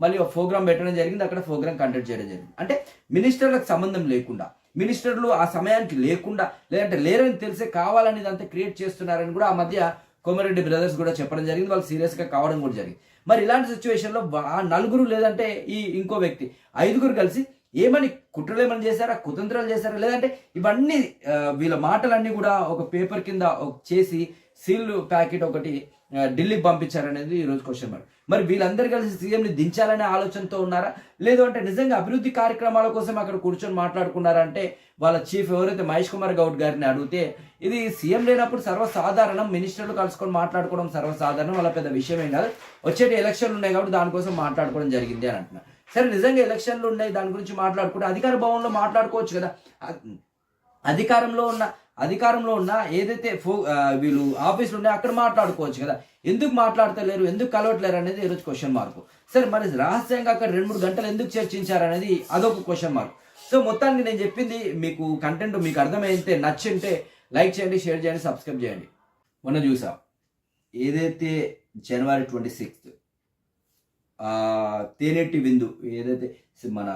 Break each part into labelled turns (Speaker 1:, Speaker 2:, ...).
Speaker 1: మళ్ళీ ఒక ప్రోగ్రామ్ పెట్టడం జరిగింది అక్కడ ప్రోగ్రామ్ కండక్ట్ చేయడం జరిగింది. అంటే మినిస్టర్లకు సంబంధం లేకుండా మినిస్టర్లు ఆ సమయానికి లేకుండా లేదంటే లేరని తెలిసే కావాలని ఇదంతా క్రియేట్ చేస్తున్నారని కూడా ఆ మధ్య కోమరెడ్డి బ్రదర్స్ కూడా చెప్పడం జరిగింది వాళ్ళు సీరియస్గా కావడం కూడా జరిగింది. మరి ఇలాంటి సిచ్యువేషన్లో ఆ నలుగురు లేదంటే ఈ ఇంకో వ్యక్తి ఐదుగురు కలిసి ఏమని కుట్రలు ఏమని చేశారా కుతంత్రాలు చేశారా లేదంటే ఇవన్నీ వీళ్ళ మాటలన్నీ కూడా ఒక పేపర్ కింద ఒక- చేసి సీల్ ప్యాకెట్ ఒకటి ఢిల్లీ ఢిల్లీకి పంపించారనేది ఈరోజు క్వశ్చన్ మరి మరి వీళ్ళందరూ కలిసి సీఎంని దించాలనే ఆలోచనతో ఉన్నారా? లేదు అంటే నిజంగా అభివృద్ధి కార్యక్రమాల కోసం అక్కడ కూర్చొని మాట్లాడుకున్నారా అంటే వాళ్ళ చీఫ్ ఎవరైతే మహేష్ కుమార్ గౌడ్ గారిని అడిగితే ఇది సీఎం లేనప్పుడు సర్వసాధారణం మినిస్టర్లు కలుసుకొని మాట్లాడుకోవడం సర్వసాధారణం వాళ్ళ పెద్ద విషయం ఏం కాదు. వచ్చేటి ఎలక్షన్లు ఉన్నాయి కాబట్టి దానికోసం మాట్లాడుకోవడం జరిగింది అని అంటున్నారు సరే నిజంగా ఎలక్షన్లు ఉన్నాయి దాని గురించి మాట్లాడుకుంటే అధికార భవన్లో మాట్లాడుకోవచ్చు కదా. అధికారంలో ఉన్న అధికారంలో ఉన్న ఏదైతే ఫో వీళ్ళు ఆఫీసులు ఉన్నాయో అక్కడ మాట్లాడుకోవచ్చు కదా. ఎందుకు మాట్లాడతలేరు ఎందుకు కలవట్లేరు అనేది ఈరోజు క్వశ్చన్ మార్క్ సరే మరి రహస్యంగా అక్కడ రెండు మూడు గంటలు ఎందుకు చర్చించారు అనేది అదొక క్వశ్చన్ మార్క్ సో మొత్తానికి నేను చెప్పింది మీకు కంటెంట్ మీకు అర్థమైతే నచ్చింటే లైక్ చేయండి షేర్ చేయండి సబ్స్క్రైబ్ చేయండి. మొన్న చూసాం. ఏదైతే జనవరి ట్వంటీ సిక్స్త్ తేనెట్టి విందు ఏదైతే మన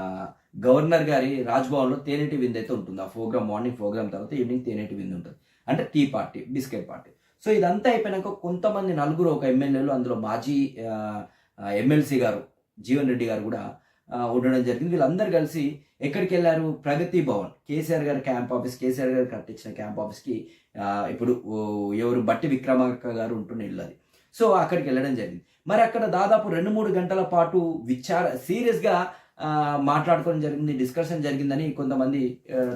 Speaker 1: గవర్నర్ గారి రాజ్భవన్లో తేనెటి విందు అయితే ఉంటుంది. ఆ ప్రోగ్రామ్ మార్నింగ్ ప్రోగ్రామ్ తర్వాత ఈవినింగ్ తేనెటి విందు ఉంటుంది. అంటే tea party biscuit party so ఇదంతా అయిపోయినాక కొంతమంది నలుగురు ఒక ఎమ్మెల్యేలు అందులో మాజీ ఎమ్మెల్సీ గారు జీవన్ రెడ్డి గారు కూడా ఉండడం జరిగింది. వీళ్ళందరూ కలిసి ఎక్కడికి వెళ్ళారు? ప్రగతి భవన్. కేసీఆర్ గారి క్యాంప్ ఆఫీస్ కేసీఆర్ గారు కట్టించిన క్యాంప్ ఆఫీస్కి ఇప్పుడు ఎవరు? బట్టి విక్రమార్క గారు ఉంటున్న ఇల్లు అది. సో అక్కడికి వెళ్ళడం జరిగింది. మరి అక్కడ దాదాపు రెండు మూడు గంటల పాటు విచార సీరియస్గా మాట్లాడుకోవడం జరిగింది డిస్కషన్ జరిగిందని కొంతమంది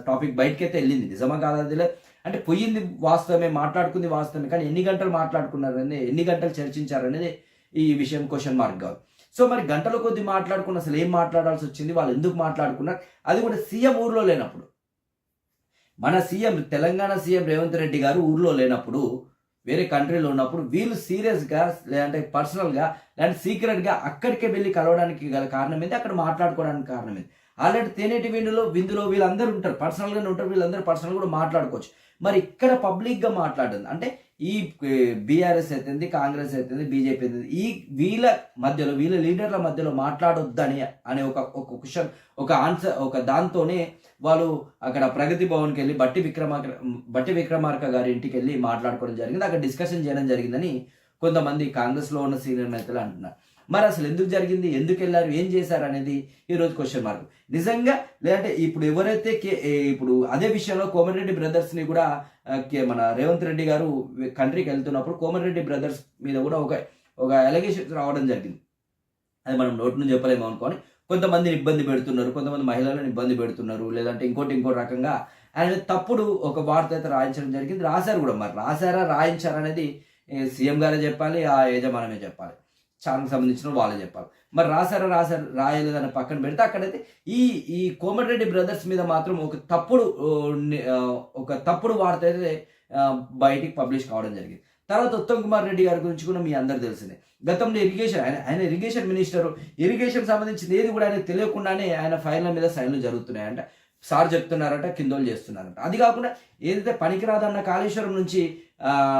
Speaker 1: టాపిక్ బయటకైతే వెళ్ళింది. నిజమా కాదా అంటే పోయింది వాస్తవమే మాట్లాడుకుంది వాస్తవమే కానీ ఎన్ని గంటలు మాట్లాడుకున్నారు అనేది ఎన్ని గంటలు చర్చించారనేది ఈ విషయం క్వశ్చన్ మార్క్ కాదు. సో మరి గంటల కొద్ది మాట్లాడుకున్న అసలు ఏం మాట్లాడాల్సి వచ్చింది వాళ్ళు ఎందుకు మాట్లాడుకున్నారు? అది కూడా సీఎం ఊర్లో లేనప్పుడు. మన సీఎం తెలంగాణ సీఎం రేవంత్ రెడ్డి గారు ఊర్లో లేనప్పుడు వేరే కంట్రీలో ఉన్నప్పుడు వీళ్ళు సీరియస్గా లేదంటే పర్సనల్గా లేదంటే సీక్రెట్గా అక్కడికే వెళ్ళి కలవడానికి గల కారణం ఏంది? అక్కడ మాట్లాడుకోవడానికి కారణం ఏంది? ఆల్రెడీ తేనేటి విందులో విందులో వీళ్ళందరూ ఉంటారు పర్సనల్గానే ఉంటారు వీళ్ళందరూ పర్సనల్ కూడా మాట్లాడుకోవచ్చు. మరి ఇక్కడ పబ్లిక్గా మాట్లాడింది అంటే ఈ బీఆర్ఎస్ అవుతుంది కాంగ్రెస్ అవుతుంది బీజేపీ అవుతుంది ఈ వీళ్ళ మధ్యలో వీళ్ళ లీడర్ల మధ్యలో మాట్లాడొద్దని అనే ఒక ఒక క్వశ్చన్ ఒక ఆన్సర్ ఒక దాంతోనే వాళ్ళు అక్కడ ప్రగతి భవన్కి వెళ్ళి బట్టి విక్రమార్క బట్టి విక్రమార్క గారి ఇంటికి వెళ్ళి మాట్లాడుకోవడం జరిగింది అక్కడ డిస్కషన్ చేయడం జరిగిందని కొంతమంది కాంగ్రెస్లో ఉన్న సీనియర్ నేతలు అంటున్నారు. మరి అసలు ఎందుకు జరిగింది? ఎందుకు వెళ్ళారు? ఏం చేశారు అనేది ఈరోజు క్వశ్చన్ మార్క్ నిజంగా లేదంటే ఇప్పుడు ఎవరైతే కే- ఇప్పుడు అదే విషయంలో కోమటిరెడ్డి బ్రదర్స్ని కూడా కే- మన రేవంత్ రెడ్డి గారు కంట్రీకి వెళ్తున్నప్పుడు కోమటిరెడ్డి బ్రదర్స్ మీద కూడా ఒక ఒక ఎలగేషన్ రావడం జరిగింది. అది మనం నోటి నుంచి చెప్పలేము అనుకోని కొంతమందిని ఇబ్బంది పెడుతున్నారు కొంతమంది మహిళలను ఇబ్బంది పెడుతున్నారు లేదంటే ఇంకోటి ఇంకోటి రకంగా ఆయన తప్పుడు ఒక వార్త అయితే రాయించడం జరిగింది. రాశారు కూడా మరి. రాశారా? రాయించారా అనేది సీఎం గారే చెప్పాలి ఆ యజమానమే చెప్పాలి. ఛానల్కి సంబంధించిన వాళ్ళు చెప్పాలి. మరి రాశారా రాశారు రాయలేదని పక్కన పెడితే అక్కడైతే ఈ ఈ కోమటిరెడ్డి బ్రదర్స్ మీద మాత్రం ఒక తప్పుడు ఒక తప్పుడు వార్త అయితే బయటికి పబ్లిష్ కావడం జరిగింది. తర్వాత ఉత్తమ్ కుమార్ రెడ్డి గారి గురించి కూడా మీ అందరు తెలిసిందే. గతంలో ఇరిగేషన్ ఆయన ఆయన ఇరిగేషన్ మినిస్టర్ ఇరిగేషన్ సంబంధించింది ఏది కూడా ఆయన తెలియకుండానే ఆయన ఫైన్ల మీద సైన్లు జరుగుతున్నాయంట. సార్ చెప్తున్నారట కిందోలు చేస్తున్నారట. అది కాకుండా ఏదైతే పనికిరాదన్న కాళేశ్వరం నుంచి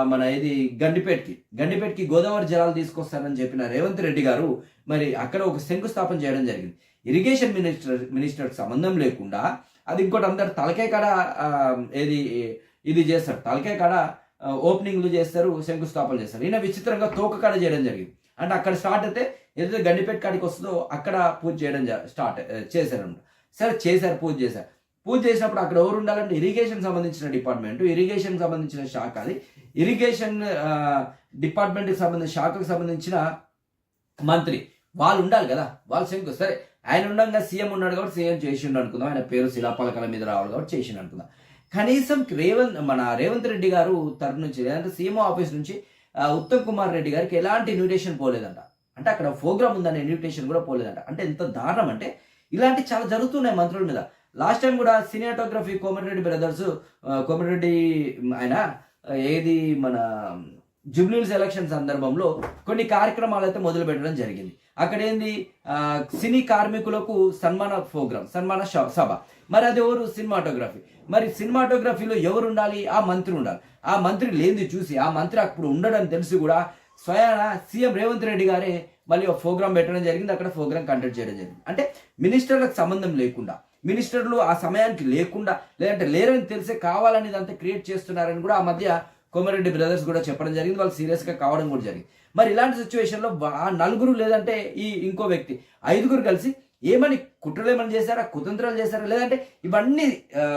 Speaker 1: మన ఇది గండిపేటకి. గండిపేటకి గోదావరి జలాలు తీసుకొస్తారని చెప్పిన రేవంత్ రెడ్డి గారు మరి అక్కడ ఒక శంకుస్థాపన చేయడం జరిగింది. ఇరిగేషన్ మినిస్టర్ మినిస్టర్కి సంబంధం లేకుండా అది ఇంకోటి అందరు తలకే కాడ ఏది ఇది చేస్తారు. తలకే కాడ ఓపెనింగ్లు చేస్తారు శంకుస్థాపన చేస్తారు. ఈయన విచిత్రంగా తోక కాడ చేయడం జరిగింది. అంటే అక్కడ స్టార్ట్ అయితే ఏదైతే గండిపేట కాడికి వస్తుందో అక్కడ పూజ చేయడం జ- స్టార్ట్ చేశారు సరే చేశారు పూజ చేశారు. పూజ చేసినప్పుడు అక్కడ ఎవరు ఉండాలంటే ఇరిగేషన్ సంబంధించిన డిపార్ట్మెంట్ ఇరిగేషన్ సంబంధించిన శాఖ అది. ఇరిగేషన్ డిపార్ట్మెంట్కి సంబంధించిన శాఖకు సంబంధించిన మంత్రి. వాళ్ళు ఉండాలి కదా. వాళ్ళు శంకు సరే ఆయన ఉండగా సీఎం ఉన్నాడు కాబట్టి సీఎం చేసిండు అనుకుందాం. ఆయన పేరు శిలాపలకల మీద రావాలి కాబట్టి చేసిండు అనుకుందాం. కనీసం రేవంత్ మన రేవంత్ రెడ్డి గారు తరఫు నుంచి లేదంటే సీఎం ఆఫీస్ నుంచి ఉత్తమ్ కుమార్ రెడ్డి గారికి ఎలాంటి ఇన్విటేషన్ పోలేదంట. అంటే అక్కడ ప్రోగ్రామ్ ఉందనే ఇన్విటేషన్ కూడా పోలేదంట. అంటే ఎంత దారుణం అంటే ఇలాంటి చాలా జరుగుతున్నాయి మంత్రుల మీద. లాస్ట్ టైం కూడా సినిమాటోగ్రఫీ కోమటిరెడ్డి బ్రదర్స్ కోమటిరెడ్డి ఆయన ఏది మన జూబ్లీస్ ఎలక్షన్ సందర్భంలో కొన్ని కార్యక్రమాలు అయితే మొదలు పెట్టడం జరిగింది. అక్కడ ఏంది? సినీ కార్మికులకు సన్మాన ప్రోగ్రామ్ సన్మాన సభ. మరి అది ఎవరు? సినిమాటోగ్రఫీ. మరి సినిమాటోగ్రఫీలో ఎవరు ఉండాలి? ఆ మంత్రి ఉండాలి. ఆ మంత్రి లేనిది చూసి ఆ మంత్రి అప్పుడు ఉండడం తెలిసి కూడా స్వయాన సీఎం రేవంత్ రెడ్డి గారే మళ్ళీ ఒక ప్రోగ్రామ్ పెట్టడం జరిగింది. అక్కడ ప్రోగ్రామ్ కండక్ట్ చేయడం జరిగింది. అంటే మినిస్టర్లకు సంబంధం లేకుండా. మినిస్టర్లు ఆ సమయానికి లేకుండా లేదంటే లేరని తెలిసే కావాలని ఇదంతా క్రియేట్ చేస్తున్నారని కూడా ఆ మధ్య కోమరెడ్డి బ్రదర్స్ కూడా చెప్పడం జరిగింది. వాళ్ళు సీరియస్గా కావడం కూడా జరిగింది. మరి ఇలాంటి సిచ్యువేషన్లో ఆ నలుగురు లేదంటే ఈ ఇంకో వ్యక్తి ఐదుగురు కలిసి ఏమని కుట్రలు ఏమని చేశారా కుతంత్రాలు చేశారా లేదంటే ఇవన్నీ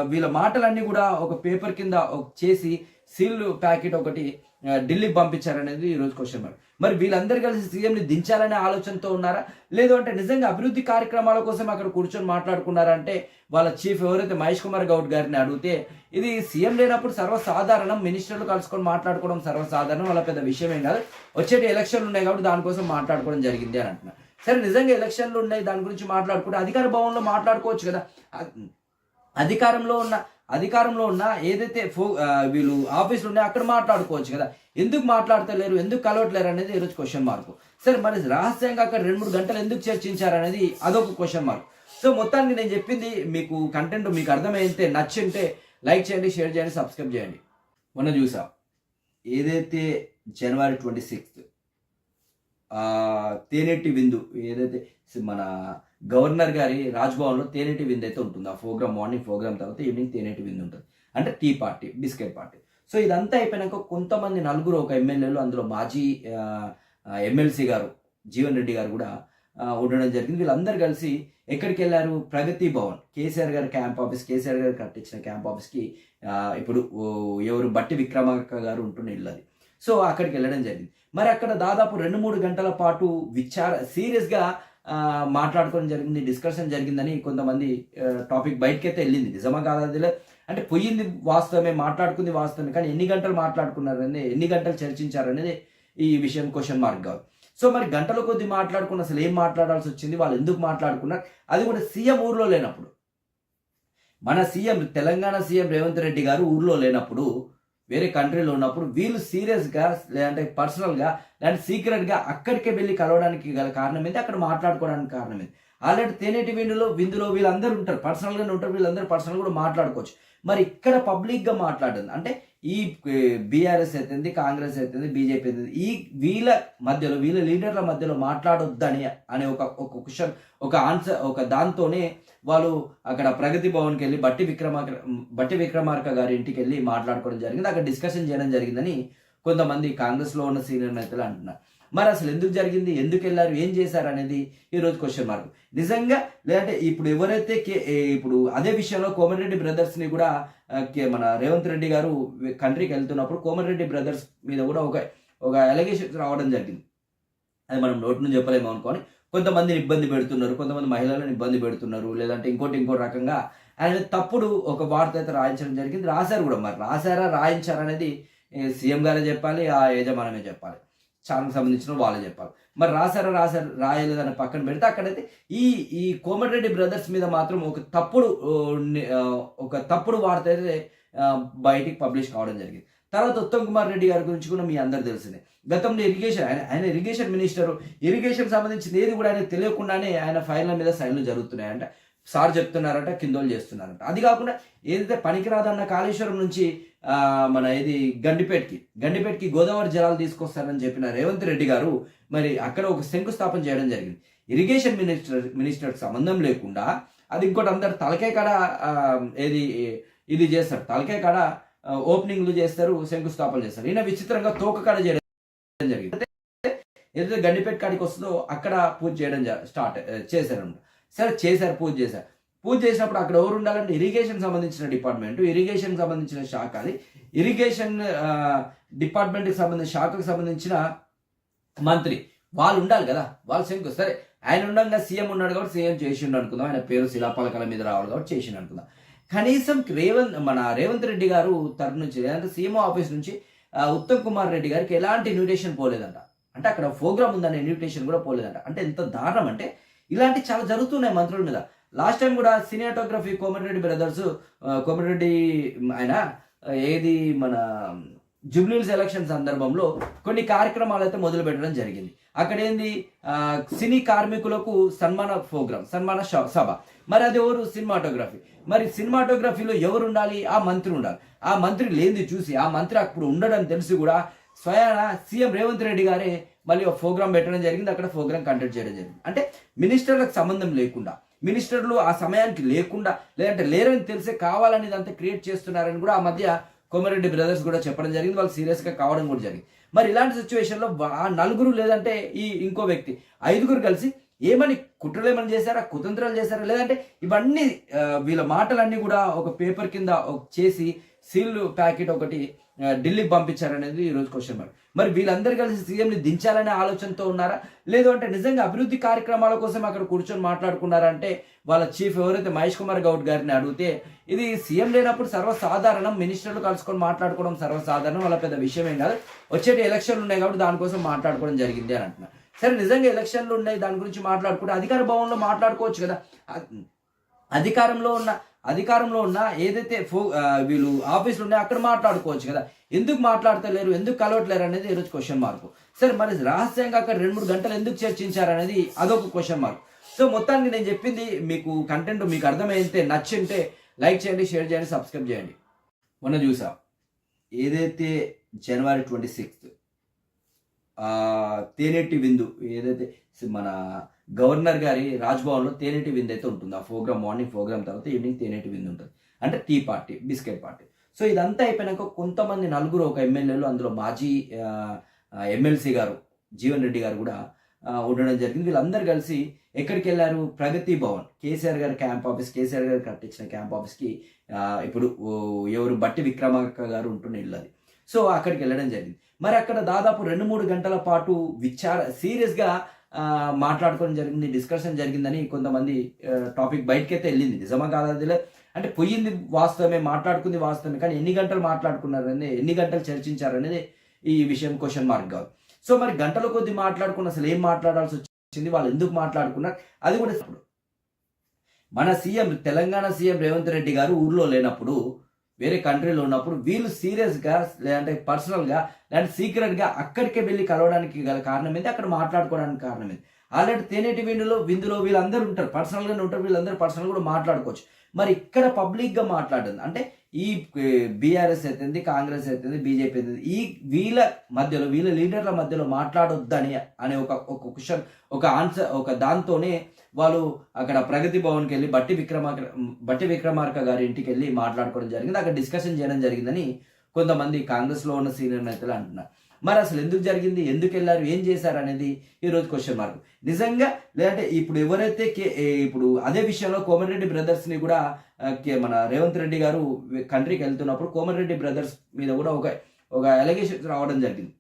Speaker 1: వీళ్ళ మాటలన్నీ కూడా ఒక పేపర్ కింద ఒక- చేసి సీల్ ప్యాకెట్ ఒకటి ఢిల్లీ ఢిల్లీకి పంపించారనేది ఈరోజు క్వశ్చన్ మార్క్ మరి వీళ్ళందరూ కలిసి సీఎంని దించాలనే ఆలోచనతో ఉన్నారా? లేదు అంటే నిజంగా అభివృద్ధి కార్యక్రమాల కోసం అక్కడ కూర్చొని మాట్లాడుకున్నారా అంటే వాళ్ళ చీఫ్ ఎవరైతే మహేష్ కుమార్ గౌడ్ గారిని అడిగితే ఇది సీఎం లేనప్పుడు సర్వసాధారణం మినిస్టర్లు కలుసుకొని మాట్లాడుకోవడం సర్వసాధారణం వాళ్ళ పెద్ద విషయం ఏం కాదు. వచ్చేటి ఎలక్షన్లు ఉన్నాయి కాబట్టి దానికోసం మాట్లాడుకోవడం జరిగింది అని అంటున్నారు సరే నిజంగా ఎలక్షన్లు ఉన్నాయి దాని గురించి మాట్లాడుకుంటే అధికార భవన్లో మాట్లాడుకోవచ్చు కదా. అధికారంలో ఉన్న అధికారంలో ఉన్న ఏదైతే ఫో వీళ్ళు ఆఫీసులు ఉన్నాయో అక్కడ మాట్లాడుకోవచ్చు కదా. ఎందుకు మాట్లాడతలేరు? ఎందుకు కలవట్లేరు అనేది ఈరోజు క్వశ్చన్ మార్క్ సరే మరి రహస్యంగా అక్కడ రెండు మూడు గంటలు ఎందుకు చర్చించారు అనేది అదొక క్వశ్చన్ మార్క్ సో మొత్తానికి నేను చెప్పింది మీకు కంటెంట్ మీకు అర్థమైతే నచ్చింటే లైక్ చేయండి షేర్ చేయండి సబ్స్క్రైబ్ చేయండి. మొన్న చూసాం. ఏదైతే జనవరి ట్వంటీ సిక్స్త్ తేనెట్టి విందు ఏదైతే మన గవర్నర్ గారి రాజ్భవన్లో తేనెటి విందు అయితే ఉంటుంది. ఆ ప్రోగ్రామ్ మార్నింగ్ ప్రోగ్రామ్ తర్వాత ఈవినింగ్ తేనెటి విందు ఉంటుంది. అంటే tea party biscuit party. So ఇదంతా అయిపోయినాక కొంతమంది నలుగురు ఒక ఎమ్మెల్యేలు అందులో మాజీ ఎమ్మెల్సీ గారు జీవన్ రెడ్డి గారు కూడా ఉండడం జరిగింది. వీళ్ళందరూ కలిసి ఎక్కడికి వెళ్ళారు? ప్రగతి భవన్. కేసీఆర్ గారి క్యాంప్ ఆఫీస్ కేసీఆర్ గారు కట్టించిన క్యాంప్ ఆఫీస్కి ఇప్పుడు ఎవరు? బట్టి విక్రమార్క గారు ఉంటున్న ఇల్లు అది. సో అక్కడికి వెళ్ళడం జరిగింది. మరి అక్కడ దాదాపు రెండు మూడు గంటల పాటు విచార సీరియస్గా మాట్లాడుకోవడం జరిగింది డిస్కషన్ జరిగిందని కొంతమంది టాపిక్ బయటకైతే వెళ్ళింది. నిజమా కాదా అంటే పోయింది వాస్తవమే మాట్లాడుకుంది వాస్తవమే కానీ ఎన్ని గంటలు మాట్లాడుకున్నారు అనేది ఎన్ని గంటలు చర్చించారు అనేది ఈ విషయం క్వశ్చన్ మార్క్ కాదు. సో మరి గంటల కొద్ది మాట్లాడుకున్న అసలు ఏం మాట్లాడాల్సి వచ్చింది వాళ్ళు ఎందుకు మాట్లాడుకున్నారు? అది కూడా సీఎం ఊర్లో లేనప్పుడు. మన సీఎం తెలంగాణ సీఎం రేవంత్ రెడ్డి గారు ఊర్లో లేనప్పుడు వేరే కంట్రీలో ఉన్నప్పుడు వీళ్ళు సీరియస్గా లేదంటే పర్సనల్గా లేదంటే సీక్రెట్గా అక్కడికే వెళ్ళి కలవడానికి గల కారణం ఏంది? అక్కడ మాట్లాడుకోవడానికి కారణం ఏంది? ఆల్రెడీ తేనేటి విందులో విందులో వీళ్ళందరూ ఉంటారు. పర్సనల్గానే ఉంటారు. వీళ్ళందరూ పర్సనల్ కూడా మాట్లాడుకోవచ్చు. మరి ఇక్కడ పబ్లిక్గా మాట్లాడింది అంటే ఈ బీఆర్ఎస్ అవుతుంది కాంగ్రెస్ అయితే బీజేపీ అయితే ఈ వీళ్ళ మధ్యలో వీళ్ళ లీడర్ల మధ్యలో మాట్లాడొద్దని అనే ఒక ఒక క్వశ్చన్ ఒక ఆన్సర్ ఒక దాంతోనే వాళ్ళు అక్కడ ప్రగతి భవన్కి వెళ్ళి బట్టి విక్రమార్క బట్టి విక్రమార్క గారి ఇంటికి వెళ్ళి మాట్లాడుకోవడం జరిగింది. అక్కడ డిస్కషన్ చేయడం జరిగిందని కొంతమంది కాంగ్రెస్లో ఉన్న సీనియర్ నేతలు అంటున్నారు. మరి అసలు ఎందుకు జరిగింది? ఎందుకు వెళ్ళారు? ఏం చేశారు అనేది ఈరోజు క్వశ్చన్ మార్క్ నిజంగా లేదంటే ఇప్పుడు ఎవరైతే కే- ఇప్పుడు అదే విషయంలో కోమటిరెడ్డి బ్రదర్స్ని కూడా కే- మన రేవంత్ రెడ్డి గారు కంట్రీకి వెళ్తున్నప్పుడు కోమటిరెడ్డి బ్రదర్స్ మీద కూడా ఒక ఒక అలిగేషన్స్ రావడం జరిగింది. అది మనం నోటి నుంచి చెప్పలేము అనుకోని కొంతమందిని ఇబ్బంది పెడుతున్నారు కొంతమంది మహిళలను ఇబ్బంది పెడుతున్నారు లేదంటే ఇంకోటి ఇంకోటి రకంగా ఆయన తప్పుడు ఒక వార్త అయితే రాయించడం జరిగింది. రాశారు కూడా మరి. రాశారా? రాయించారా అనేది సీఎం గారే చెప్పాలి ఆ యజమానమే చెప్పాలి. ఛానల్ సంబంధించిన వాళ్ళే చెప్పాలి. మరి రాశారా రాశారు రాయలేదని పక్కన పెడితే అక్కడైతే ఈ ఈ కోమటిరెడ్డి బ్రదర్స్ మీద మాత్రం ఒక తప్పుడు ఒక తప్పుడు వార్త అయితే బయటికి పబ్లిష్ కావడం జరిగింది. తర్వాత ఉత్తమ్ కుమార్ రెడ్డి గారి గురించి కూడా మీ అందరు తెలిసిందే. గతంలో ఇరిగేషన్ ఆయన ఆయన ఇరిగేషన్ మినిస్టర్ ఇరిగేషన్ సంబంధించింది ఏది కూడా ఆయన తెలియకుండానే ఆయన ఫైళ్ళ మీద సైన్లు జరుగుతున్నాయంట. సార్ చెప్తున్నారట కిందోలు చేస్తున్నారట. అది కాకుండా ఏదైతే పనికిరాదన్న కాళేశ్వరం నుంచి మన ఇది గండిపేటకి గండిపేటకి గోదావరి జలాలు తీసుకొస్తారని చెప్పిన రేవంత్ రెడ్డి గారు మరి అక్కడ ఒక శంకుస్థాపన చేయడం జరిగింది. ఇరిగేషన్ మినిస్టర్ మినిస్టర్కి సంబంధం లేకుండా అది ఇంకోటి అందరు తలకే కాడ ఏది ఇది చేస్తారు. తలకే కాడ ఓపెనింగ్లు చేస్తారు శంకుస్థాపన చేస్తారు. ఈయన విచిత్రంగా తోక కాడ చేయడం జరిగింది. ఏదైతే గండిపేట కాడికి వస్తుందో అక్కడ పూజ చేయడం స్టార్ట్ ఆ, చేశారన్నమాట. సరే చేశారు పూజ చేశారు. పూజ చేసినప్పుడు అక్కడ ఎవరు ఉండాలంటే ఇరిగేషన్ సంబంధించిన డిపార్ట్మెంట్ ఇరిగేషన్ సంబంధించిన శాఖ అది. ఇరిగేషన్ డిపార్ట్మెంట్కి సంబంధించిన శాఖకు సంబంధించిన మంత్రి. వాళ్ళు ఉండాలి కదా. వాళ్ళు శంకు సరే ఆయన ఉండగా సీఎం ఉన్నాడు కాబట్టి సీఎం చేసిండు అనుకుందాం. ఆయన పేరు శిలాపలకల మీద రావాలి కాబట్టి చేసిండు అనుకుందాం. కనీసం రేవంత్ మన రేవంత్ రెడ్డి గారు తరఫు నుంచి లేదంటే సీఎం ఆఫీస్ నుంచి ఉత్తమ్ కుమార్ రెడ్డి గారికి ఎలాంటి ఇన్విటేషన్ పోలేదంట. అంటే అక్కడ ప్రోగ్రామ్ ఉందనే ఇన్విటేషన్ కూడా పోలేదంట. అంటే ఎంత దారుణం అంటే ఇలాంటి చాలా జరుగుతున్నాయి మంత్రుల మీద. లాస్ట్ టైం కూడా సినిమాటోగ్రఫీ కోమటిరెడ్డి బ్రదర్స్ కోమటిరెడ్డి ఆయన ఏది మన జూబ్లీస్ ఎలక్షన్ సందర్భంలో కొన్ని కార్యక్రమాలు అయితే మొదలు పెట్టడం జరిగింది. అక్కడ ఏంది? సినీ కార్మికులకు సన్మాన ప్రోగ్రామ్ సన్మాన సభ. మరి అది ఎవరు? సినిమాటోగ్రఫీ. మరి సినిమాటోగ్రఫీలో ఎవరు ఉండాలి? ఆ మంత్రి ఉండాలి. ఆ మంత్రి లేనిది చూసి ఆ మంత్రి అప్పుడు ఉండడం తెలిసి కూడా స్వయాన సీఎం రేవంత్ రెడ్డి గారే మళ్ళీ ఒక ప్రోగ్రామ్ పెట్టడం జరిగింది అక్కడ ప్రోగ్రామ్ కండక్ట్ చేయడం జరిగింది. అంటే మినిస్టర్లకు సంబంధం లేకుండా మినిస్టర్లు ఆ సమయానికి లేకుండా లేదంటే లేరని తెలిసే కావాలని ఇదంతా క్రియేట్ చేస్తున్నారని కూడా ఆ మధ్య కొమరెడ్డి బ్రదర్స్ కూడా చెప్పడం జరిగింది వాళ్ళు సీరియస్గా కావడం కూడా జరిగింది. మరి ఇలాంటి సిచ్యువేషన్లో ఆ నలుగురు లేదంటే ఈ ఇంకో వ్యక్తి ఐదుగురు కలిసి ఏమని కుట్రలు ఏమని చేశారా కుతంత్రాలు చేశారా లేదంటే ఇవన్నీ వీళ్ళ మాటలన్నీ కూడా ఒక పేపర్ కింద ఒక చేసి సీల్ ప్యాకెట్ ఒకటి ఢిల్లీకి పంపించారనేది ఈరోజు క్వశ్చన్ మార్క్ మరి వీళ్ళందరూ కలిసి సీఎంని దించాలనే ఆలోచనతో ఉన్నారా? లేదు అంటే నిజంగా అభివృద్ధి కార్యక్రమాల కోసం అక్కడ కూర్చొని మాట్లాడుకున్నారా అంటే వాళ్ళ చీఫ్ ఎవరైతే మహేష్ కుమార్ గౌడ్ గారిని అడిగితే ఇది సీఎం లేనప్పుడు సర్వసాధారణం మినిస్టర్లు కలుసుకొని మాట్లాడుకోవడం సర్వసాధారణం వాళ్ళ పెద్ద విషయం ఏం కాదు. వచ్చేటి ఎలక్షన్లు ఉన్నాయి కాబట్టి దానికోసం మాట్లాడుకోవడం జరిగింది అని అంటున్నారు సరే నిజంగా ఎలక్షన్లు ఉన్నాయి దాని గురించి మాట్లాడుకుంటే అధికార భవన్లో మాట్లాడుకోవచ్చు కదా. అధికారంలో ఉన్న అధికారంలో ఉన్న ఏదైతే ఫో వీళ్ళు ఆఫీసులు ఉన్నాయో అక్కడ మాట్లాడుకోవచ్చు కదా. ఎందుకు మాట్లాడతలేరు? ఎందుకు కలవట్లేరు అనేది ఈరోజు క్వశ్చన్ మార్క్ సరే మరి రహస్యంగా అక్కడ రెండు మూడు గంటలు ఎందుకు చర్చించారు అనేది అదొక క్వశ్చన్ మార్క్ సో మొత్తానికి నేను చెప్పింది మీకు కంటెంట్ మీకు అర్థమైతే నచ్చింటే లైక్ చేయండి షేర్ చేయండి సబ్స్క్రైబ్ చేయండి. మొన్న చూసా. ఏదైతే జనవరి ట్వంటీ సిక్స్త్ తేనెట్టి విందు ఏదైతే మన గవర్నర్ గారి రాజ్భవన్లో తేనెటి విందు అయితే ఉంటుంది. ఆ ప్రోగ్రామ్ మార్నింగ్ ప్రోగ్రామ్ తర్వాత ఈవినింగ్ తేనెటి విందు ఉంటుంది. అంటే tea party biscuit party. So ఇదంతా అయిపోయినాక కొంతమంది నలుగురు ఒక ఎమ్మెల్యేలు అందులో మాజీ ఎమ్మెల్సీ గారు జీవన్ రెడ్డి గారు కూడా ఉండడం జరిగింది. వీళ్ళందరూ కలిసి ఎక్కడికి వెళ్ళారు ప్రగతి భవన్. కేసీఆర్ గారి క్యాంప్ ఆఫీస్ కేసీఆర్ గారు కట్టించిన క్యాంప్ ఆఫీస్కి ఇప్పుడు ఎవరు? బట్టి విక్రమార్క గారు ఉంటున్న ఇల్లు అది. సో అక్కడికి వెళ్ళడం జరిగింది. మరి అక్కడ దాదాపు రెండు మూడు గంటల పాటు విచార సీరియస్గా మాట్లాడుకోవడం జరిగింది డిస్కషన్ జరిగిందని కొంతమంది టాపిక్ బయటకైతే వెళ్ళింది. నిజమా కాదా అంటే పోయింది వాస్తవమే మాట్లాడుకుంది వాస్తవమే కానీ ఎన్ని గంటలు మాట్లాడుకున్నారు అనేది ఎన్ని గంటలు చర్చించారు అనేది ఈ విషయం క్వశ్చన్ మార్క్ కాదు సో మరి గంటల కొద్ది మాట్లాడుకున్న అసలు ఏం మాట్లాడాల్సి వచ్చింది వాళ్ళు ఎందుకు మాట్లాడుకున్నారు అది కూడా మన సీఎం తెలంగాణ సీఎం రేవంత్ రెడ్డి గారు ఊర్లో లేనప్పుడు వేరే కంట్రీలో ఉన్నప్పుడు వీళ్ళు సీరియస్గా లేదంటే పర్సనల్గా లేదంటే సీక్రెట్గా అక్కడికే వెళ్ళి కలవడానికి గల కారణం ఏంది? అక్కడ మాట్లాడుకోవడానికి కారణం ఏంది? ఆల్రెడీ తేనేటి విందులో విందులో వీళ్ళందరూ ఉంటారు. పర్సనల్గానే ఉంటారు. వీళ్ళందరూ పర్సనల్ కూడా మాట్లాడుకోవచ్చు. మరి ఇక్కడ పబ్లిక్గా మాట్లాడింది అంటే ఈ బీఆర్ఎస్ అవుతుంది కాంగ్రెస్ అవుతుంది బీజేపీ అవుతుంది ఈ వీళ్ళ మధ్యలో వీళ్ళ లీడర్ల మధ్యలో మాట్లాడొద్దని అనే ఒక ఒక క్వశ్చన్ ఒక ఆన్సర్ ఒక దాంతోనే వాళ్ళు అక్కడ ప్రగతి భవన్కి వెళ్ళి బట్టి విక్రమార్క బట్టి విక్రమార్క గారి ఇంటికి వెళ్ళి మాట్లాడుకోవడం జరిగింది. అక్కడ డిస్కషన్ చేయడం జరిగిందని కొంతమంది కాంగ్రెస్లో ఉన్న సీనియర్ నేతలు అంటున్నారు. మరి అసలు ఎందుకు జరిగింది? ఎందుకు వెళ్ళారు? ఏం చేశారు అనేది ఈరోజు క్వశ్చన్ మార్క్ నిజంగా లేదంటే ఇప్పుడు ఎవరైతే కే- ఇప్పుడు అదే విషయంలో కోమటిరెడ్డి బ్రదర్స్ని కూడా కే- మన రేవంత్ రెడ్డి గారు కంట్రీకి వెళ్తున్నప్పుడు కోమటిరెడ్డి బ్రదర్స్ మీద కూడా ఒక ఒక ఎలిగేషన్ రావడం జరిగింది.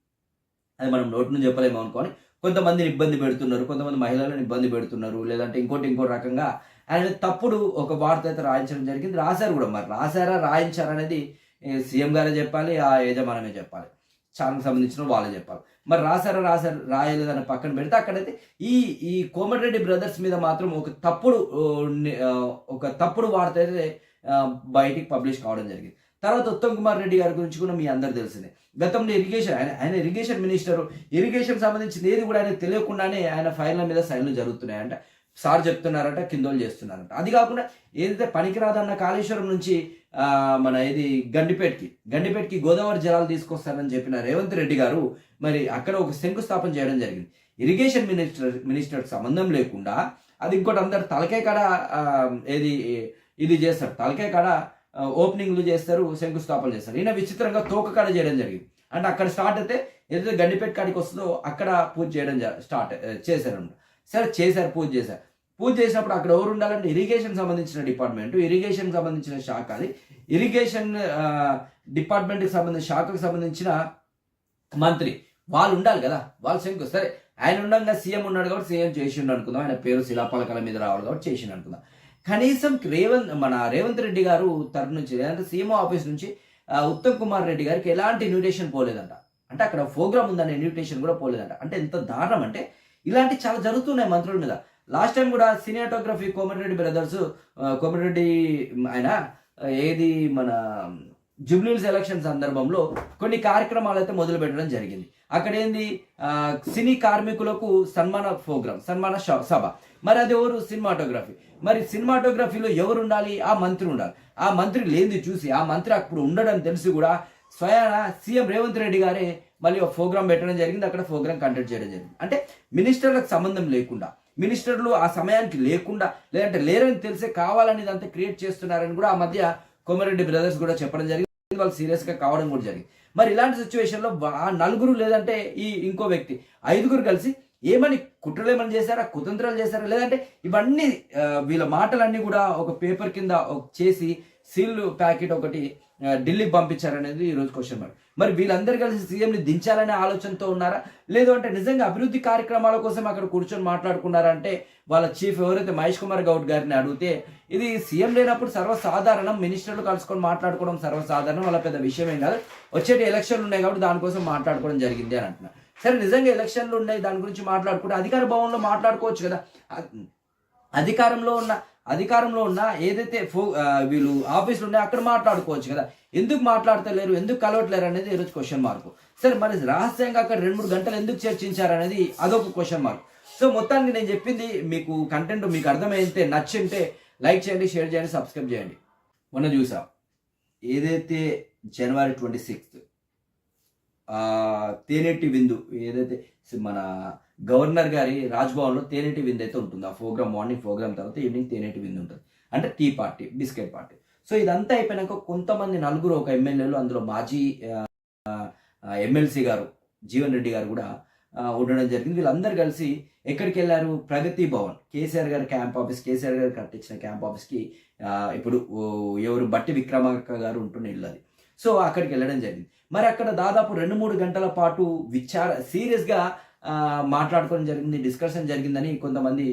Speaker 1: అది మనం నోటి నుంచి చెప్పలేము అనుకోని కొంతమందిని ఇబ్బంది పెడుతున్నారు కొంతమంది మహిళలను ఇబ్బంది పెడుతున్నారు లేదంటే ఇంకోటి ఇంకో రకంగా ఆయన తప్పుడు ఒక వార్త అయితే రాయించడం జరిగింది. రాశారు కూడా మరి. రాశారా? రాయించారా అనేది సీఎం గారే చెప్పాలి ఆ యజమానమే చెప్పాలి. ఛానల్ సంబంధించిన వాళ్ళే చెప్పాలి. మరి రాశారా రాశారు రాయలేదని పక్కన పెడితే అక్కడైతే ఈ ఈ కోమటిరెడ్డి బ్రదర్స్ మీద మాత్రం ఒక తప్పుడు ఒక తప్పుడు వార్త అయితే బయటికి పబ్లిష్ కావడం జరిగింది. తర్వాత ఉత్తమ్ కుమార్ రెడ్డి గారి గురించి కూడా మీ అందరు తెలిసిందే. గతంలో ఇరిగేషన్ ఆయన ఆయన ఇరిగేషన్ మినిస్టర్ ఇరిగేషన్ సంబంధించిన ఏది కూడా ఆయన తెలియకుండానే ఆయన ఫైళ్ళ మీద సైన్లు జరుగుతున్నాయంట. సార్ చెప్తున్నారట కిందోలు చేస్తున్నారట. అది కాకుండా ఏదైతే పనికిరాదన్న కాళేశ్వరం నుంచి మన ఇది గండిపేటకి గండిపేటకి గోదావరి జలాలు తీసుకొస్తారని చెప్పిన రేవంత్ రెడ్డి గారు మరి అక్కడ ఒక శంకుస్థాపన చేయడం జరిగింది. ఇరిగేషన్ మినిస్టర్ మినిస్టర్కి సంబంధం లేకుండా అది ఇంకోటి అందరు తలకే కాడ ఏది ఇది చేస్తారు. తలకే కాడ ఓపెనింగ్లు చేస్తారు శంకుస్థాపన చేస్తారు. ఈయన విచిత్రంగా తోక కాడ చేయడం జరిగింది. అంటే అక్కడ స్టార్ట్ అయితే ఏదైతే గండిపేట కాడికి వస్తుందో అక్కడ పూజ చేయడం స్టార్ట్ చేశారు సరే చేశారు పూజ చేశారు. పూజ చేసినప్పుడు అక్కడ ఎవరు ఉండాలంటే ఇరిగేషన్ సంబంధించిన డిపార్ట్మెంట్ ఇరిగేషన్ సంబంధించిన శాఖ అది ఇరిగేషన్ డిపార్ట్మెంట్కి సంబంధించిన శాఖకు సంబంధించిన మంత్రి. వాళ్ళు ఉండాలి కదా. వాళ్ళు శంకు సరే ఆయన ఉండగా సీఎం ఉన్నాడు కాబట్టి సీఎం చేసిండు అనుకుందాం. ఆయన పేరు శిలాపలకల మీద రావాలి కాబట్టి చేసిండు అనుకుందాం. కనీసం రేవంత్ మన రేవంత్ రెడ్డి గారు తరపు నుంచి లేదంటే సీఎం ఆఫీస్ నుంచి ఉత్తమ్ కుమార్ రెడ్డి గారికి ఎలాంటి ఇన్విటేషన్ పోలేదంట. అంటే అక్కడ ప్రోగ్రామ్ ఉందనే ఇన్విటేషన్ కూడా పోలేదంట. అంటే ఎంత దారుణం అంటే ఇలాంటి చాలా జరుగుతున్నాయి మంత్రుల మీద. లాస్ట్ టైం కూడా సినిమాటోగ్రఫీ కోమటిరెడ్డి బ్రదర్స్ కోమటిరెడ్డి ఆయన ఏది మన జుబ్లీస్ ఎలక్షన్ సందర్భంలో కొన్ని కార్యక్రమాలు అయితే మొదలు పెట్టడం జరిగింది. అక్కడ ఏంది? సినీ కార్మికులకు సన్మాన ప్రోగ్రామ్ సన్మాన సభ. మరి అది ఎవరు? సినిమాటోగ్రఫీ. మరి సినిమాటోగ్రఫీలో ఎవరు ఉండాలి? ఆ మంత్రి ఉండాలి. ఆ మంత్రి లేనిది చూసి ఆ మంత్రి అప్పుడు ఉండడం తెలిసి కూడా స్వయాన సీఎం రేవంత్ రెడ్డి గారే మళ్ళీ ఒక ప్రోగ్రామ్ పెట్టడం జరిగింది. అక్కడ ప్రోగ్రామ్ కండక్ట్ చేయడం జరిగింది. అంటే మినిస్టర్లకు సంబంధం లేకుండా. మినిస్టర్లు ఆ సమయానికి లేకుండా లేదంటే లేరని తెలిసే కావాలని ఇదంతా క్రియేట్ చేస్తున్నారని కూడా ఆ మధ్య కోమరెడ్డి బ్రదర్స్ కూడా చెప్పడం జరిగింది. వాళ్ళు సీరియస్గా కావడం కూడా జరిగింది. మరి ఇలాంటి సిచ్యువేషన్లో ఆ నలుగురు లేదంటే ఈ ఇంకో వ్యక్తి ఐదుగురు కలిసి ఏమని కుట్రలు ఏమని చేశారా కుతంత్రాలు చేశారా లేదంటే ఇవన్నీ వీళ్ళ మాటలన్నీ కూడా ఒక పేపర్ కింద ఒక- చేసి సీల్ ప్యాకెట్ ఒకటి ఢిల్లీ ఢిల్లీకి పంపించారనేది ఈ రోజు క్వశ్చన్ మార్క్ మరి వీళ్ళందరూ కలిసి సీఎంని దించాలనే ఆలోచనతో ఉన్నారా? లేదు అంటే నిజంగా అభివృద్ధి కార్యక్రమాల కోసం అక్కడ కూర్చొని మాట్లాడుకున్నారా అంటే వాళ్ళ చీఫ్ ఎవరైతే మహేష్ కుమార్ గౌడ్ గారిని అడిగితే ఇది సీఎం లేనప్పుడు సర్వసాధారణం మినిస్టర్లు కలుసుకొని మాట్లాడుకోవడం సర్వసాధారణం వాళ్ళ పెద్ద విషయం ఏం కాదు. వచ్చేటి ఎలక్షన్లు ఉన్నాయి కాబట్టి దానికోసం మాట్లాడుకోవడం జరిగింది అని అంటున్నారు సరే నిజంగా ఎలక్షన్లు ఉన్నాయి దాని గురించి మాట్లాడుకుంటే అధికార భవన్లో మాట్లాడుకోవచ్చు కదా. అధికారంలో ఉన్న అధికారంలో ఉన్న ఏదైతే ఫో వీళ్ళు ఆఫీసులు ఉన్నాయో అక్కడ మాట్లాడుకోవచ్చు కదా. ఎందుకు మాట్లాడతలేరు? ఎందుకు కలవట్లేరు అనేది ఈరోజు క్వశ్చన్ మార్క్ సరే మరి రహస్యంగా అక్కడ రెండు మూడు గంటలు ఎందుకు చర్చించారు అనేది అదొక క్వశ్చన్ మార్క్ సో మొత్తానికి నేను చెప్పింది మీకు కంటెంట్ మీకు అర్థమైతే నచ్చింటే లైక్ చేయండి షేర్ చేయండి సబ్స్క్రైబ్ చేయండి. మొన్న చూసాం. ఏదైతే జనవరి ట్వంటీ సిక్స్త్ తేనెట్టి విందు ఏదైతే మన గవర్నర్ గారి రాజ్భవన్లో తేనెటి విందు అయితే ఉంటుంది. ఆ ప్రోగ్రామ్ మార్నింగ్ ప్రోగ్రామ్ తర్వాత ఈవినింగ్ తేనెటి విందు ఉంటుంది. అంటే tea party biscuit party. So ఇదంతా అయిపోయినాక కొంతమంది నలుగురు ఒక ఎమ్మెల్యేలు అందులో మాజీ ఎమ్మెల్సీ గారు జీవన్ రెడ్డి గారు కూడా ఉండడం జరిగింది. వీళ్ళందరూ కలిసి ఎక్కడికి వెళ్ళారు? ప్రగతి భవన్. కేసీఆర్ గారి క్యాంప్ ఆఫీస్ కేసీఆర్ గారు కట్టించిన క్యాంప్ ఆఫీస్కి ఇప్పుడు ఎవరు? బట్టి విక్రమార్క గారు ఉంటున్న ఇల్లు అది. సో అక్కడికి వెళ్ళడం జరిగింది. మరి అక్కడ దాదాపు రెండు మూడు గంటల పాటు విచార సీరియస్గా మాట్లాడుకోవడం జరిగింది డిస్కషన్ జరిగిందని కొంతమంది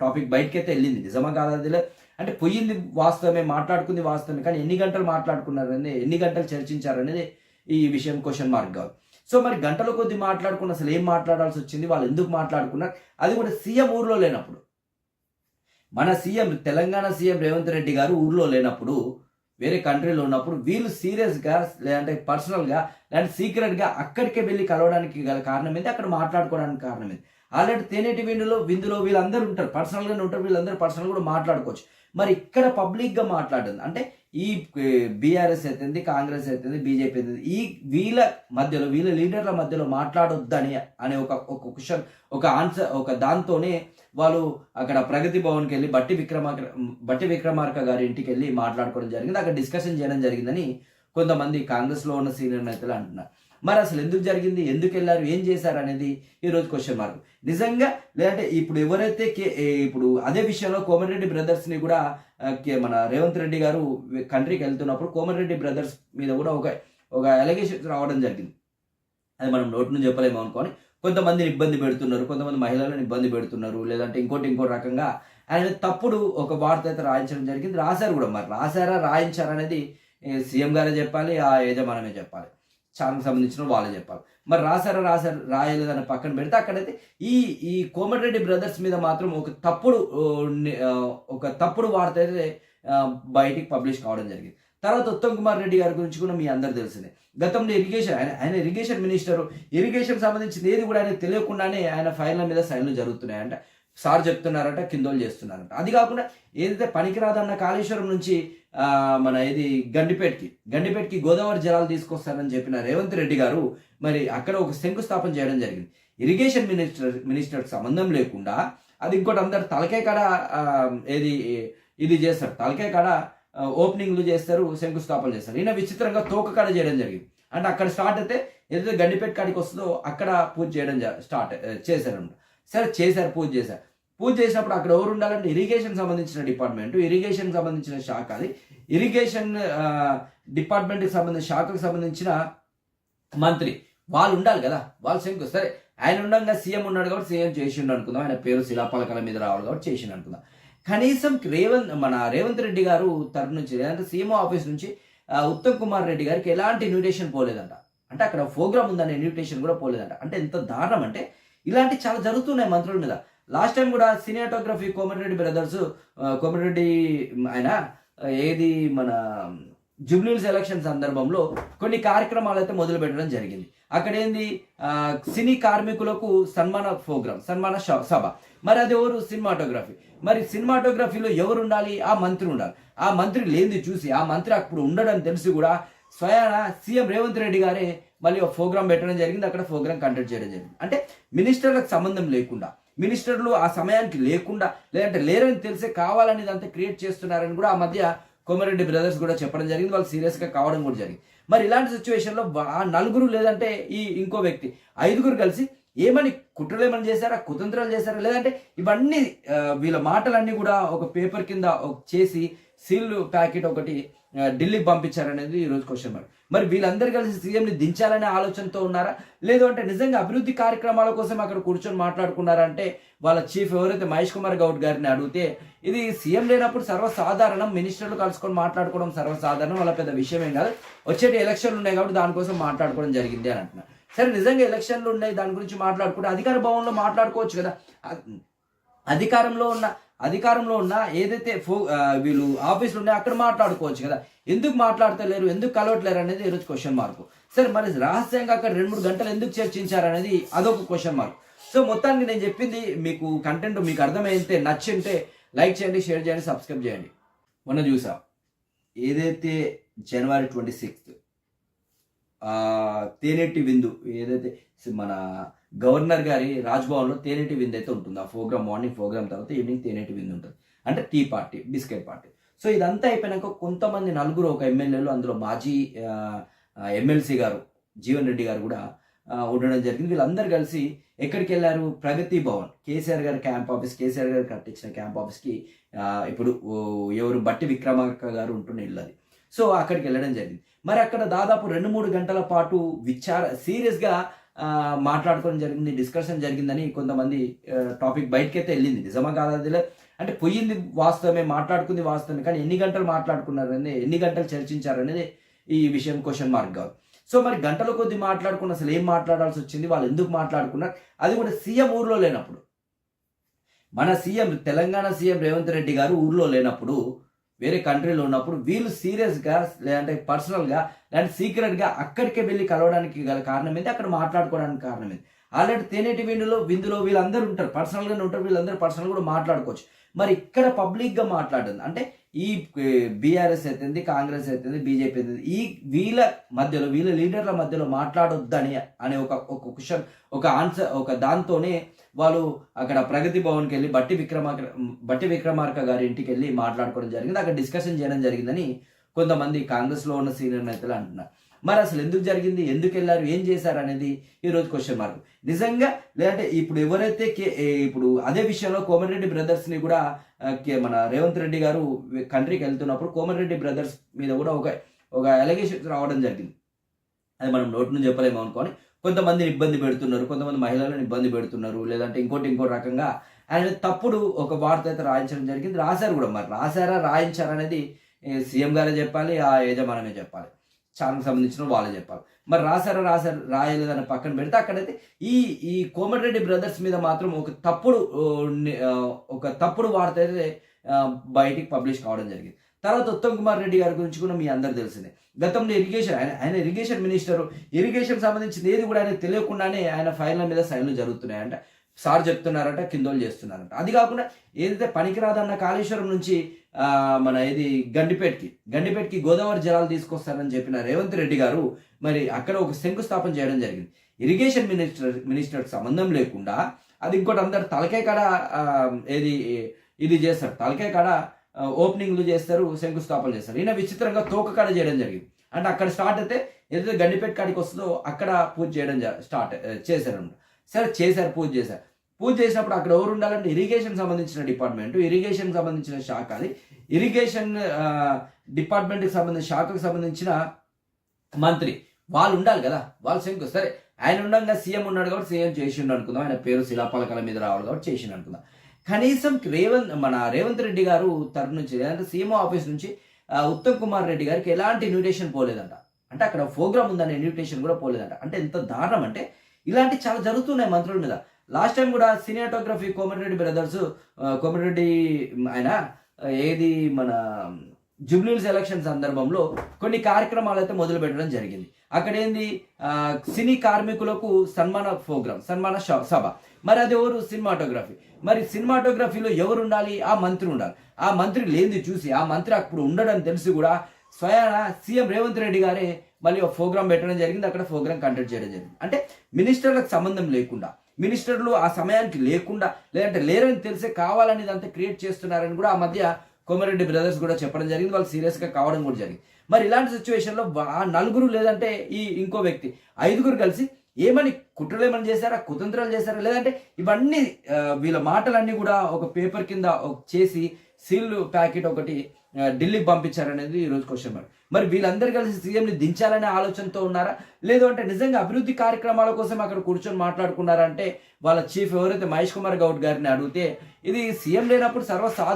Speaker 1: టాపిక్ బయటకైతే వెళ్ళింది. నిజమా కాదా అంటే పోయింది వాస్తవమే మాట్లాడుకుంది వాస్తవమే కానీ ఎన్ని గంటలు మాట్లాడుకున్నారు అనేది ఎన్ని గంటలు చర్చించారు అనేది ఈ విషయం క్వశ్చన్ మార్క్ కాదు సో మరి గంటల కొద్ది మాట్లాడుకున్న అసలు ఏం మాట్లాడాల్సి వచ్చింది వాళ్ళు ఎందుకు మాట్లాడుకున్నారు? అది కూడా సీఎం ఊర్లో లేనప్పుడు. మన సీఎం తెలంగాణ సీఎం రేవంత్ రెడ్డి గారు ఊర్లో లేనప్పుడు వేరే కంట్రీలో ఉన్నప్పుడు వీళ్ళు సీరియస్గా లేదంటే పర్సనల్గా లేదంటే సీక్రెట్గా అక్కడికే వెళ్ళి కలవడానికి గల కారణం ఏంటి అక్కడ మాట్లాడుకోవడానికి కారణం ఏంటి ఆల్రెడీ తేనేటి విందులో విందులో వీళ్ళందరూ ఉంటారు. పర్సనల్గానే ఉంటారు. వీళ్ళందరూ పర్సనల్ కూడా మాట్లాడుకోవచ్చు. మరి ఇక్కడ పబ్లిక్గా మాట్లాడింది అంటే ఈ బీఆర్ఎస్ అవుతుంది కాంగ్రెస్ అవుతుంది బీజేపీ అవుతుంది ఈ వీళ్ళ మధ్యలో వీళ్ళ లీడర్ల మధ్యలో మాట్లాడొద్దని అనే ఒక ఒక క్వశ్చన్ ఒక ఆన్సర్ ఒక దాంతోనే వాళ్ళు అక్కడ ప్రగతి భవన్కి వెళ్ళి బట్టి విక్రమార్క బట్టి విక్రమార్క గారి ఇంటికి వెళ్ళి మాట్లాడుకోవడం జరిగింది. అక్కడ డిస్కషన్ చేయడం జరిగిందని కొంతమంది కాంగ్రెస్లో ఉన్న సీనియర్ నేతలు అంటున్నారు. మరి అసలు ఎందుకు జరిగింది? ఎందుకు వెళ్ళారు? ఏం చేశారు అనేది ఈరోజు క్వశ్చన్ మార్క్ నిజంగా లేదంటే ఇప్పుడు ఎవరైతే కే- ఇప్పుడు అదే విషయంలో కోమటిరెడ్డి బ్రదర్స్ని కూడా కే- మన రేవంత్ రెడ్డి గారు కంట్రీకి వెళ్తున్నప్పుడు కోమటిరెడ్డి బ్రదర్స్ మీద కూడా ఒక ఒక అలిగేషన్ రావడం జరిగింది. అది మనం నోటి నుంచి చెప్పలేము అనుకోని కొంతమందిని ఇబ్బంది పెడుతున్నారు కొంతమంది మహిళలను ఇబ్బంది పెడుతున్నారు లేదంటే ఇంకోటి ఇంకో రకంగా ఆయన తప్పుడు ఒక వార్త అయితే రాయించడం జరిగింది. రాశారు కూడా మరి. రాశారా రాయించారా అనేది సీఎం గారే చెప్పాలి ఆ యజమానమే చెప్పాలి. ఛానల్కి సంబంధించిన వాళ్ళే చెప్పాలి. మరి రాశారా రాశారు రాయలేదని పక్కన పెడితే అక్కడైతే ఈ ఈ కోమటిరెడ్డి బ్రదర్స్ మీద మాత్రం ఒక తప్పుడు ఒక తప్పుడు వార్త అయితే బయటికి పబ్లిష్ కావడం జరిగింది. తర్వాత ఉత్తమ్ కుమార్ రెడ్డి గారి గురించి కూడా మీ అందరు తెలిసిందే. గతంలో ఇరిగేషన్ ఆయన ఆయన ఇరిగేషన్ మినిస్టర్ ఇరిగేషన్ సంబంధించింది ఏది కూడా ఆయన తెలియకుండానే ఆయన ఫైళ్ళ మీద సైన్లు జరుగుతున్నాయంట. సార్ చెప్తున్నారట కిందోలు చేస్తున్నారంట. అది కాకుండా ఏదైతే పనికిరాదన్న కాళేశ్వరం నుంచి మన ఇది గండిపేటకి గండిపేటకి గోదావరి జలాలు తీసుకొస్తారని చెప్పిన రేవంత్ రెడ్డి గారు మరి అక్కడ ఒక శంకుస్థాపన చేయడం జరిగింది. ఇరిగేషన్ మినిస్టర్ మినిస్టర్కి సంబంధం లేకుండా అది ఇంకోటి అందరు తలకే కాడ ఏది ఇది చేస్తారు. తలకే కాడ ఓపెనింగ్లు చేస్తారు శంకుస్థాపన చేస్తారు. ఈయన విచిత్రంగా తోక కాడ చేయడం జరిగింది. అంటే అక్కడ స్టార్ట్ అయితే ఏదైతే గండిపేట కాడికి వస్తుందో అక్కడ పూజ చేయడం జ- స్టార్ట్ చేశారనమాట సరే చేశారు పూజ చేశారు. పూజ చేసినప్పుడు అక్కడ ఎవరు ఉండాలంటే ఇరిగేషన్ సంబంధించిన డిపార్ట్మెంట్ ఇరిగేషన్ సంబంధించిన శాఖ అది. ఇరిగేషన్ డిపార్ట్మెంట్కి సంబంధించిన శాఖకు సంబంధించిన మంత్రి. వాళ్ళు ఉండాలి కదా. వాళ్ళు శంకు సరే. ఆయన ఉండగా సీఎం ఉన్నాడు కాబట్టి సీఎం చేసిండు అనుకుందాం. ఆయన పేరు శిలాపలకల మీద రావాలి కాబట్టి చేసిండు అనుకుందాం. కనీసం రేవంత్ మన రేవంత్ రెడ్డి గారు తరఫు నుంచి లేదంటే సీఎం ఆఫీస్ నుంచి ఉత్తమ్ కుమార్ రెడ్డి గారికి ఎలాంటి ఇన్విటేషన్ పోలేదంట. అంటే అక్కడ ప్రోగ్రామ్ ఉందనే ఇన్విటేషన్ కూడా పోలేదంట. అంటే ఎంత దారుణం అంటే ఇలాంటి చాలా జరుగుతున్నాయి మంత్రుల మీద. లాస్ట్ టైం కూడా సినిమాటోగ్రఫీ కోమటిరెడ్డి బ్రదర్స్ కోమటిరెడ్డి ఆయన ఏది మన జూబ్లీస్ ఎలక్షన్ సందర్భంలో కొన్ని కార్యక్రమాలు అయితే మొదలు పెట్టడం జరిగింది. అక్కడేంది? సినీ కార్మికులకు సన్మాన ప్రోగ్రామ్ సన్మాన సభ. మరి అది ఎవరు? సినిమాటోగ్రఫీ. మరి సినిమాటోగ్రఫీలో ఎవరు ఉండాలి ఆ మంత్రి ఉండాలి. ఆ మంత్రి లేనిది చూసి ఆ మంత్రి అప్పుడు ఉండడం తెలిసి కూడా స్వయాన సీఎం రేవంత్ రెడ్డి గారే మళ్ళీ ఒక ప్రోగ్రామ్ పెట్టడం జరిగింది. అక్కడ ప్రోగ్రామ్ కండక్ట్ చేయడం జరిగింది. అంటే మినిస్టర్లకు సంబంధం లేకుండా మినిస్టర్లు ఆ సమయానికి లేకుండా లేదంటే లేరని తెలిసే కావాలని ఇదంతా క్రియేట్ చేస్తున్నారని కూడా ఆ మధ్య కోమరెడ్డి బ్రదర్స్ కూడా చెప్పడం జరిగింది వాళ్ళు సీరియస్గా కావడం కూడా జరిగింది. మరి ఇలాంటి సిచ్యువేషన్లో ఆ నలుగురు లేదంటే ఈ ఇంకో వ్యక్తి ఐదుగురు కలిసి ఏమని కుట్రలు ఏమని చేశారా కుతంత్రాలు చేశారా? లేదంటే ఇవన్నీ వీళ్ళ మాటలన్నీ కూడా ఒక పేపర్ కింద ఒక- చేసి సీల్ ప్యాకెట్ ఒకటి ఢిల్లీకి పంపించారనేది ఈరోజు క్వశ్చన్ మరి మరి వీళ్ళందరూ కలిసి సీఎంని దించాలనే ఆలోచనతో ఉన్నారా? లేదు అంటే నిజంగా అభివృద్ధి కార్యక్రమాల కోసం అక్కడ కూర్చొని మాట్లాడుకున్నారా అంటే వాళ్ళ చీఫ్ ఎవరైతే మహేష్ కుమార్ గౌడ్ గారిని అడిగితే ఇది సీఎం లేనప్పుడు సర్వసాధారణం మినిస్టర్లు కలుసుకొని మాట్లాడుకోవడం సర్వసాధారణం వాళ్ళ పెద్ద విషయం ఏం కాదు. వచ్చేటి ఎలక్షన్లు ఉన్నాయి కాబట్టి దానికోసం మాట్లాడుకోవడం జరిగింది అని అంటున్నారు సరే నిజంగా ఎలక్షన్లు ఉన్నాయి దాని గురించి మాట్లాడుకుంటే అధికార భవన్లో మాట్లాడుకోవచ్చు కదా. అధికారంలో ఉన్న అధికారంలో ఉన్న ఏదైతే ఫో వీళ్ళు ఆఫీసులు ఉన్నాయో అక్కడ మాట్లాడుకోవచ్చు కదా. ఎందుకు మాట్లాడతలేరు ఎందుకు కలవట్లేరు అనేది ఈరోజు క్వశ్చన్ మార్క్ సరే మరి రహస్యంగా అక్కడ రెండు మూడు గంటలు ఎందుకు చర్చించారు అనేది అదొక క్వశ్చన్ మార్క్ సో మొత్తానికి నేను చెప్పింది మీకు కంటెంట్ మీకు అర్థమైతే నచ్చింటే లైక్ చేయండి షేర్ చేయండి సబ్స్క్రైబ్ చేయండి. మొన్న చూసా. ఏదైతే జనవరి ట్వంటీ సిక్స్త్ తేనెట్టి విందు ఏదైతే మన గవర్నర్ గారి రాజ్భవన్లో తేనెటి విందు అయితే ఉంటుంది. ఆ ప్రోగ్రామ్ మార్నింగ్ ప్రోగ్రామ్ తర్వాత ఈవినింగ్ తేనెటి విందు ఉంటుంది. అంటే tea party biscuit party. So ఇదంతా అయిపోయినాక కొంతమంది నలుగురు ఒక ఎమ్మెల్యేలు అందులో మాజీ ఎమ్మెల్సీ గారు జీవన్ రెడ్డి గారు కూడా ఉండడం జరిగింది. వీళ్ళందరూ కలిసి ఎక్కడికి వెళ్ళారు ప్రగతి భవన్. కేసీఆర్ గారి క్యాంప్ ఆఫీస్ కేసీఆర్ గారు కట్టించిన క్యాంప్ ఆఫీస్కి ఇప్పుడు ఎవరు? బట్టి విక్రమార్క గారు ఉంటున్న ఇల్లు అది. సో అక్కడికి వెళ్ళడం జరిగింది. మరి అక్కడ దాదాపు రెండు మూడు గంటల పాటు విచార సీరియస్గా మాట్లాడుకోవడం జరిగింది డిస్కషన్ జరిగిందని కొంతమంది టాపిక్ బయటకైతే వెళ్ళింది. నిజమా కాదా అంటే పోయింది వాస్తవమే మాట్లాడుకుంది వాస్తవమే కానీ ఎన్ని గంటలు మాట్లాడుకున్నారు అనేది ఎన్ని గంటలు చర్చించారు అనేది ఈ విషయం క్వశ్చన్ మార్క్ కాదు సో మరి గంటల కొద్ది మాట్లాడుకున్న అసలు ఏం మాట్లాడాల్సి వచ్చింది వాళ్ళు ఎందుకు మాట్లాడుకున్నారు అది కూడా సీఎం ఊర్లో లేనప్పుడు. మన సీఎం తెలంగాణ సీఎం రేవంత్ రెడ్డి గారు ఊర్లో లేనప్పుడు వేరే కంట్రీలో ఉన్నప్పుడు వీళ్ళు సీరియస్గా లేదంటే పర్సనల్గా లేదంటే సీక్రెట్గా అక్కడికే వెళ్ళి కలవడానికి గల కారణం ఏంటి అక్కడ మాట్లాడుకోవడానికి కారణం ఏంటి ఆల్రెడీ తేనేటి విందులో విందులో వీళ్ళందరూ ఉంటారు పర్సనల్గానే ఉంటారు వీళ్ళందరూ పర్సనల్ కూడా మాట్లాడుకోవచ్చు. మరి ఇక్కడ పబ్లిక్గా మాట్లాడుతుంది. అంటే ఈ బీఆర్ఎస్ అవుతుంది కాంగ్రెస్ అవుతుంది బీజేపీ అవుతుంది ఈ వీళ్ళ మధ్యలో వీళ్ళ లీడర్ల మధ్యలో మాట్లాడొద్దని అనే ఒక ఒక క్వశ్చన్ ఒక ఆన్సర్ ఒక దాంతోనే వాళ్ళు అక్కడ ప్రగతి భవన్కి వెళ్ళి బట్టి విక్రమార్క బట్టి విక్రమార్క గారి ఇంటికి వెళ్ళి మాట్లాడుకోవడం జరిగింది. అక్కడ డిస్కషన్ చేయడం జరిగిందని కొంతమంది కాంగ్రెస్లో ఉన్న సీనియర్ నేతలు అంటున్నారు. మరి అసలు ఎందుకు జరిగింది? ఎందుకు వెళ్ళారు? ఏం చేశారు అనేది ఈరోజు క్వశ్చన్ మార్క్ నిజంగా లేదంటే ఇప్పుడు ఎవరైతే కే- ఇప్పుడు అదే విషయంలో కోమటిరెడ్డి బ్రదర్స్ని కూడా కే- మన రేవంత్ రెడ్డి గారు కంట్రీకి వెళ్తున్నప్పుడు కోమటిరెడ్డి బ్రదర్స్ మీద కూడా ఒక ఒక అలిగేషన్స్ రావడం జరిగింది. అది మనం నోటి నుంచి చెప్పలేము అనుకోని కొంతమందిని ఇబ్బంది పెడుతున్నారు కొంతమంది మహిళలను ఇబ్బంది పెడుతున్నారు లేదంటే ఇంకోటి ఇంకోటి రకంగా ఆయన తప్పుడు ఒక వార్త అయితే రాయించడం జరిగింది. రాశారు కూడా మరి. రాశారా? రాయించారా అనేది సీఎం గారే చెప్పాలి ఆ యజమానమే చెప్పాలి. ఛానల్కి సంబంధించిన వాళ్ళే చెప్పాలి. మరి రాశారా రాశారు రాయలేదని పక్కన పెడితే అక్కడైతే ఈ ఈ కోమటిరెడ్డి బ్రదర్స్ మీద మాత్రం ఒక తప్పుడు ఒక తప్పుడు వార్త అయితే బయటికి పబ్లిష్ కావడం జరిగింది. తర్వాత ఉత్తమ్ కుమార్ రెడ్డి గారి గురించి కూడా మీ అందరు తెలిసిందే. గతంలో ఇరిగేషన్ ఆయన ఆయన ఇరిగేషన్ మినిస్టర్ ఇరిగేషన్ సంబంధించింది ఏది కూడా ఆయన తెలియకుండానే ఆయన ఫైళ్ళ మీద సైన్లు జరుగుతున్నాయంట. సార్ చెప్తున్నారట కిందోలు చేస్తున్నారంట. అది కాకుండా ఏదైతే పనికిరాదన్న కాళేశ్వరం నుంచి మన ఇది గండిపేటకి. గండిపేటకి గోదావరి జలాలు తీసుకొస్తారని చెప్పిన రేవంత్ రెడ్డి గారు మరి అక్కడ ఒక శంకుస్థాపన చేయడం జరిగింది. ఇరిగేషన్ మినిస్టర్ మినిస్టర్కి సంబంధం లేకుండా అది ఇంకోటి అందరు తలకే కాడ ఏది ఇది చేస్తారు. తలకే కాడ ఓపెనింగ్లు చేస్తారు శంకుస్థాపన చేస్తారు. ఈయన విచిత్రంగా తోక కాడ చేయడం జరిగింది. అంటే అక్కడ స్టార్ట్ అయితే ఏదైతే గండిపేట కాడికి వస్తుందో అక్కడ పూజ చేయడం స్టార్ట్ చేశారు సరే చేశారు పూజ చేశారు. పూజ చేసినప్పుడు అక్కడ ఎవరు ఉండాలంటే ఇరిగేషన్ సంబంధించిన డిపార్ట్మెంట్ ఇరిగేషన్ సంబంధించిన శాఖ అది. ఇరిగేషన్ డిపార్ట్మెంట్కి సంబంధించిన శాఖకు సంబంధించిన మంత్రి. వాళ్ళు ఉండాలి కదా. వాళ్ళు శంకు సరే ఆయన ఉండగా సీఎం ఉన్నాడు కాబట్టి సీఎం చేసిండు అనుకుందాం. ఆయన పేరు శిలాపలకల మీద రావాలి కాబట్టి చేసిండు అనుకుందాం. కనీసం రేవంత్ మన రేవంత్ రెడ్డి గారు తరఫు నుంచి లేదంటే సీఎం ఆఫీస్ నుంచి ఉత్తమ్ కుమార్ రెడ్డి గారికి ఎలాంటి ఇన్విటేషన్ పోలేదంట. అంటే అక్కడ ప్రోగ్రామ్ ఉందనే ఇన్విటేషన్ కూడా పోలేదంట. అంటే ఎంత దారుణం అంటే ఇలాంటి చాలా జరుగుతున్నాయి మంత్రుల మీద. లాస్ట్ టైం కూడా సినిమాటోగ్రఫీ కోమటిరెడ్డి బ్రదర్స్ కోమటిరెడ్డి ఆయన ఏది మన జూబ్లీస్ ఎలక్షన్ సందర్భంలో కొన్ని కార్యక్రమాలు అయితే మొదలు పెట్టడం జరిగింది. అక్కడ ఏంది సినీ కార్మికులకు సన్మాన ప్రోగ్రామ్ సన్మాన సభ. మరి అది ఎవరు? సినిమాటోగ్రఫీ. మరి సినిమాటోగ్రఫీలో ఎవరు ఉండాలి ఆ మంత్రి ఉండాలి. ఆ మంత్రి లేనిది చూసి ఆ మంత్రి అప్పుడు ఉండడం తెలిసి కూడా స్వయాన సీఎం రేవంత్ రెడ్డి గారే మళ్ళీ ఒక ప్రోగ్రామ్ పెట్టడం జరిగింది. అక్కడ ప్రోగ్రామ్ కండక్ట్ చేయడం జరిగింది. అంటే మినిస్టర్లకు సంబంధం లేకుండా. మినిస్టర్లు ఆ సమయానికి లేకుండా లేదంటే లేరని తెలిసే కావాలని ఇదంతా క్రియేట్ చేస్తున్నారని కూడా ఆ మధ్య కోమరెడ్డి బ్రదర్స్ కూడా చెప్పడం జరిగింది. వాళ్ళు సీరియస్గా కావడం కూడా జరిగింది. మరి ఇలాంటి సిచ్యువేషన్లో ఆ నలుగురు లేదంటే ఈ ఇంకో వ్యక్తి ఐదుగురు కలిసి ఏమని కుట్రలు ఏమని చేశారా? కుతంత్రాలు చేశారా? లేదంటే ఇవన్నీ వీళ్ళ మాటలన్నీ కూడా ఒక పేపర్ కింద ఒక- చేసి సీల్ ప్యాకెట్ ఒకటి ఢిల్లీకి పంపించారనేది ఈరోజు క్వశ్చన్ మార్క్ మరి వీళ్ళందరూ కలిసి సీఎంని దించాలనే ఆలోచనతో ఉన్నారా? లేదు అంటే నిజంగా అభివృద్ధి కార్యక్రమాల కోసం అక్కడ కూర్చొని మాట్లాడుకున్నారా? అంటే వాళ్ళ చీఫ్ ఎవరైతే మహేష్ కుమార్ గౌడ్ గారిని అడిగితే ఇది సీఎం లేనప్పుడు సర్వసాధ